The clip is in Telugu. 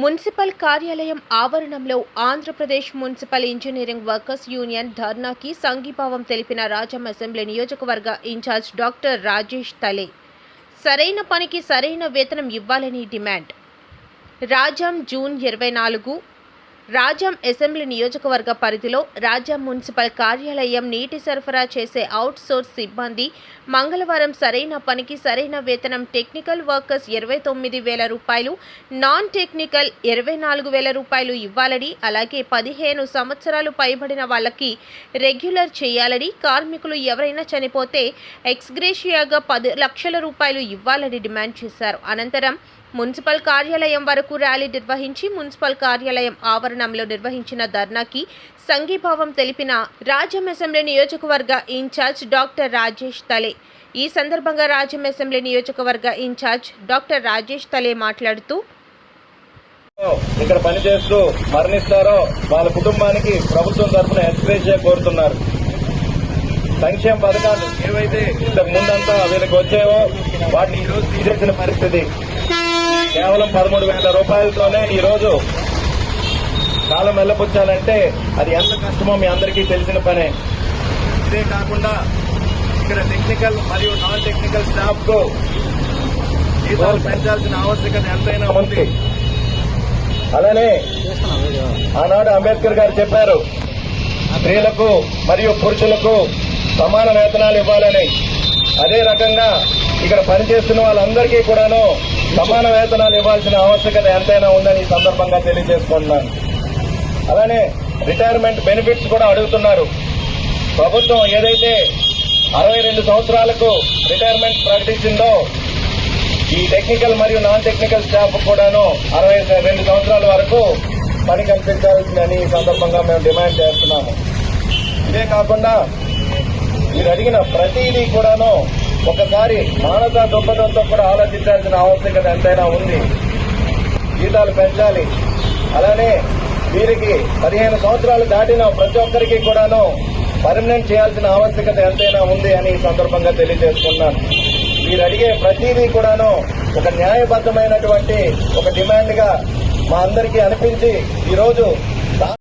మున్సిపల్ కార్యాలయం ఆవరణంలో Andhra Pradesh municipal engineering workers union ధర్నాకి సంఘీభావం తెలిపిన రాజం అసెంబ్లీ నియోజకవర్గ ఇన్ఛార్జ్ డాక్టర్ రాజేష్ తలే. సరైన పనికి సరైన వేతనం ఇవ్వాలని డిమాండ్. రాజం జూన్ ఇరవై నాలుగు రాజ్యం అసెంబ్లీ నియోజకవర్గ పరిధిలో రాజ్యం మున్సిపల్ కార్యాలయం నీటి సరఫరా చేసే అవుట్ సోర్స్ సిబ్బంది మంగళవారం సరైన పనికి సరైన వేతనం టెక్నికల్ వర్కర్స్ ఇరవై తొమ్మిది వేల రూపాయలు నాన్ టెక్నికల్ ఇరవై నాలుగు వేల రూపాయలు ఇవ్వాలని అలాగే పదిహేను సంవత్సరాలు పైబడిన వాళ్ళకి రెగ్యులర్ చేయాలని కార్మికులు ఎవరైనా చనిపోతే ఎక్స్గ్రేషియాగా పది లక్షల రూపాయలు ఇవ్వాలని డిమాండ్ చేశారు. అనంతరం మున్సిపల్ కార్యాలయం వరకు ర్యాలీ నిర్వహించి మున్సిపల్ కార్యాలయం ఆవరణ ఆవరణంలో నిర్వహించిన ధర్నాకి సంఘీభావం తెలిపిన రాజ్యం అసెంబ్లీ నియోజకవర్గ ఇన్ఛార్జ్ డాక్టర్ రాజేష్ తలే. ఈ సందర్భంగా రాజ్యం అసెంబ్లీ నియోజకవర్గ ఇన్ఛార్జ్ డాక్టర్ రాజేష్ తలే మాట్లాడుతూ ఇక్కడ పనిచేస్తూ మరణిస్తారో వాళ్ళ కుటుంబానికి ప్రభుత్వం తరఫున ఎక్స్ప్రెస్ కోరుతున్నారు. సంక్షేమ పథకాలు ఏవైతే ఇంతకు ముందంతా వీళ్ళకి వచ్చాయో వాటిని ఈరోజు తీసేసిన పరిస్థితి. కేవలం పదమూడు వేల రూపాయలతోనే ఈరోజు కాలం వెళ్ళపుచ్చాలంటే అది ఎంత కష్టమో మీ అందరికీ తెలిసిన పనే. ఇదే కాకుండా ఇక్కడ టెక్నికల్ మరియు నాన్ టెక్నికల్ స్టాఫ్కు జీతాలు పెంచాల్సిన ఆవశ్యకత ఎంతైనా ఉంది. అలానే ఆనాడు అంబేద్కర్ గారు చెప్పారు స్త్రీలకు మరియు పురుషులకు సమాన వేతనాలు ఇవ్వాలని. అదే రకంగా ఇక్కడ పనిచేస్తున్న వాళ్ళందరికీ కూడాను సమాన వేతనాలు ఇవ్వాల్సిన ఆవశ్యకత ఎంతైనా ఉందని ఈ సందర్భంగా తెలియజేసుకుంటున్నాను. అలానే రిటైర్మెంట్ బెనిఫిట్స్ కూడా అడుగుతున్నారు. ప్రభుత్వం ఏదైతే అరవై రెండు సంవత్సరాలకు రిటైర్మెంట్ ప్రకటించిందో ఈ టెక్నికల్ మరియు నాన్ టెక్నికల్ స్టాఫ్ కూడాను అరవై రెండు సంవత్సరాల వరకు పని కల్పించాల్సిందని ఈ సందర్భంగా మేము డిమాండ్ చేస్తున్నాము. ఇదే కాకుండా మీరు అడిగిన ప్రతిదీ కూడాను ఒకసారి మానవతా దృక్పథంతో కూడా ఆలోచించాల్సిన ఆవశ్యకత ఎంతైనా ఉంది. జీతాలు పెంచాలి. అలానే వీరికి పదిహేను సంవత్సరాలు దాటిన ప్రతి ఒక్కరికి కూడాను పర్మనెంట్ చేయాల్సిన ఆవశ్యకత ఎంతైనా ఉంది అని ఈ సందర్భంగా తెలియజేసుకున్నాను. మీరు అడిగే ప్రతిదీ కూడాను ఒక న్యాయబద్దమైనటువంటి ఒక డిమాండ్గా మా అందరికీ అనిపించి ఈరోజు